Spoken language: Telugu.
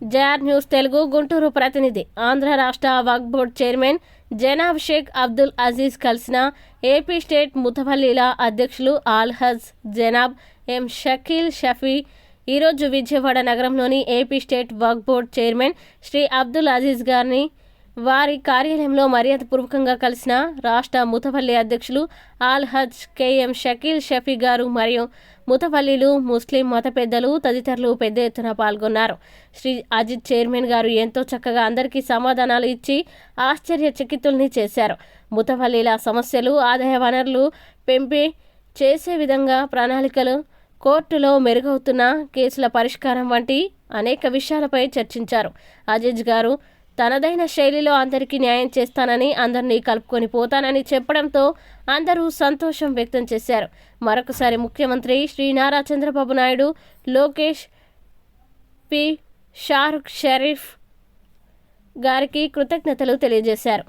జేఆర్ న్యూస్ తెలుగు గుంటూరు ప్రతినిధి. ఆంధ్ర రాష్ట్ర వక్ఫ్ బోర్డ్ చైర్మన్ జనాబ్ షేక్ అబ్దుల్ అజీజ్ కలిసిన ఏపీ స్టేట్ ముతవల్లీల అధ్యక్షులు ఆల్హజ్ జనాబ్ ఎం షకీల్ షఫీ ఈరోజు విజయవాడ నగరంలోని AP state Waqf board chairman Shri Abdul Aziz గారిని వారి కార్యాలయంలో మర్యాదపూర్వకంగా కలిసిన రాష్ట్ర ముతవల్లి అధ్యక్షులు ఆల్ హజ్ కేఎం షకీల్ షఫీ గారు మరియు ముతవల్లీలు ముస్లిం మత పెద్దలు తదితరులు పెద్ద ఎత్తున పాల్గొన్నారు. శ్రీ అజిత్ చైర్మన్ గారు ఎంతో చక్కగా అందరికీ సమాధానాలు ఇచ్చి ఆశ్చర్య ఆశ్చర్యచకితుల్ని చేశారు. ముతవల్లీల సమస్యలు ఆదాయ వనరులు పెంపి చేసే విధంగా ప్రణాళికలు కోర్టులో మెరుగవుతున్న కేసుల పరిష్కారం వంటి అనేక విషయాలపై చర్చించారు. అజిజ్ గారు తనదైన శైలిలో అందరికీ న్యాయం చేస్తానని అందరినీ కలుపుకొని పోతానని చెప్పడంతో అందరూ సంతోషం వ్యక్తం చేశారు. మరొకసారి ముఖ్యమంత్రి శ్రీ నారా చంద్రబాబు నాయుడు లోకేష్ పి. షారుఖ్ షరీఫ్ గారికి కృతజ్ఞతలు తెలియజేశారు.